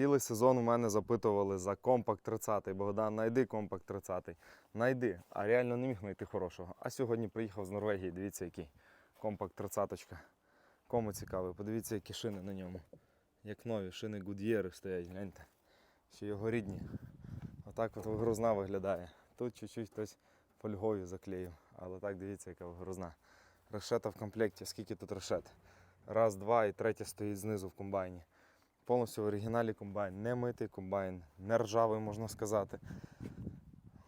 Цілий сезон у мене запитували за компакт 30. Богдан, найди компакт 30. Найди. А реально не міг знайти хорошого. А сьогодні приїхав з Норвегії. Дивіться, який компакт 30. Кому цікавий, подивіться, які шини на ньому. Як нові, шини Goodyear стоять, гляньте. Ще його рідні. Отак от вигрузна виглядає. Тут чуть-чуть хтось фольгою заклеїв. Але так дивіться, яка вигрузна. Решета в комплекті. Скільки тут решет? Раз, два і третя стоїть знизу в комбайні. Повністю в оригіналі комбайн. Не митий комбайн, не ржавий, можна сказати.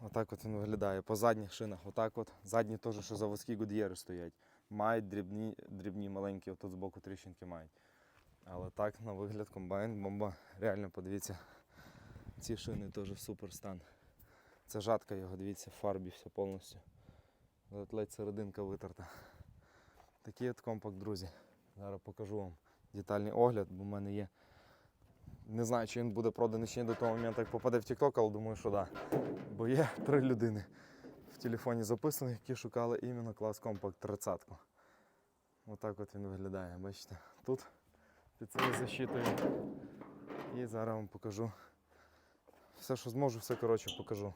Отак от він виглядає. По задніх шинах, отак от. Задні теж, що заводські Goodyear стоять. Мають дрібні, дрібні маленькі, отут збоку тріщинки мають. Але так, на вигляд, комбайн, бомба. Реально, подивіться. Ці шини теж в супер стан. Це жатка його, дивіться, в фарбі все повністю. От ледь серединка витерта. Такий от компакт, друзі. Зараз покажу вам детальний огляд, бо в мене є. Не знаю, чи він буде проданий ще до того моменту, як попаде в TikTok, але думаю, що так. Да. Бо є три людини в телефоні записані, які шукали іменно клас компакт 30. Отак от він виглядає, бачите. Тут під цією защитою. І зараз вам покажу. Все, що зможу, все коротше покажу.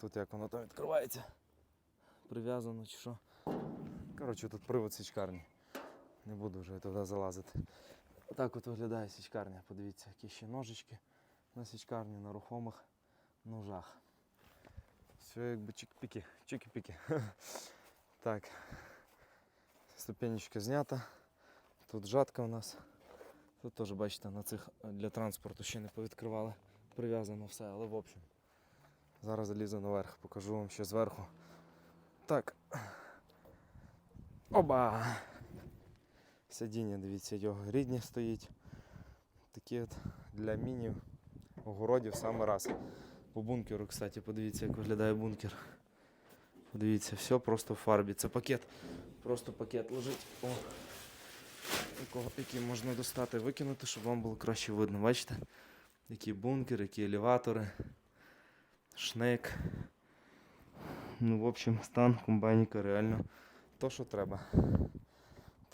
Тут як воно там відкривається. Прив'язано чи що. Коротше, тут привод січкарні. Не буду вже туди залазити. Так от виглядає січкарня. Подивіться, які ще ножички на січкарні, на рухомих ножах. Все якби чик-піки, чики-піки. Так. Ступенечка знята. Тут жатка у нас. Тут теж, бачите, на цих е, для транспорту ще не повідкривали. Прив'язано все, але в общем. Зараз залізу наверх, покажу вам ще зверху. Так. Оба! Сидіння, дивіться, його рідні стоїть. Такі от для мінів огородів саме раз. По бункеру, кстати, подивіться, як виглядає бункер. Подивіться, все просто в фарбі. Це пакет. Просто пакет лежить. О, якого, який можна достати, викинути, щоб вам було краще видно. Бачите? Які бункер, які елеватори, шнек. Ну, в общем, стан комбайника реально то, що треба.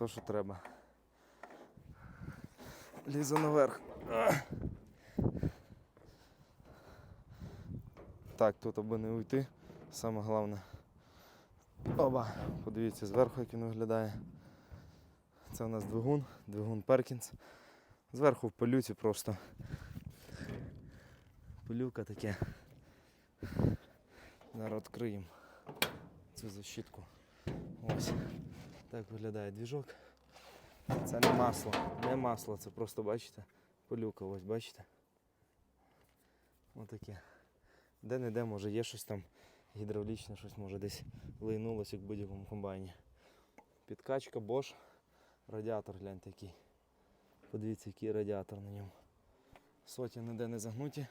То, що треба. Лізу наверх. Так, тут аби не уйти. Саме головне. Оба! Подивіться зверху, як він виглядає. Це у нас двигун, двигун Перкінс. Зверху в пилюці просто. Пилюка таке. Зараз відкриємо цю защитку. Ось. Так виглядає двіжок. Це не масло, не масло, це просто бачите, пилюка, ось бачите. Отаке. Де-не-де, може є щось там гідравлічне, щось може десь лийнулося, як в будь-якому комбайні. Підкачка Bosch. Радіатор гляньте який. Подивіться, який радіатор на ньому. Соті ніде не загнуті.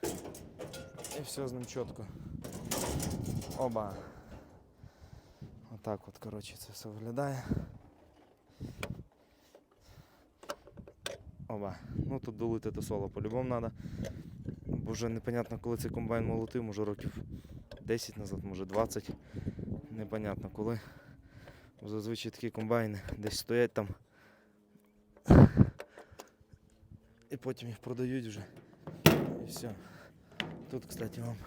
І все з ним чітко. Оба. Отак от, коротше, це все виглядає. Оба. Ну тут долити то соло по-любому треба. Бо вже непонятно, коли цей комбайн молотив, може років 10 назад, може 20. Непонятно коли. Зазвичай такі комбайни десь стоять там. І потім їх продають вже. І все. Тут, кстати, вам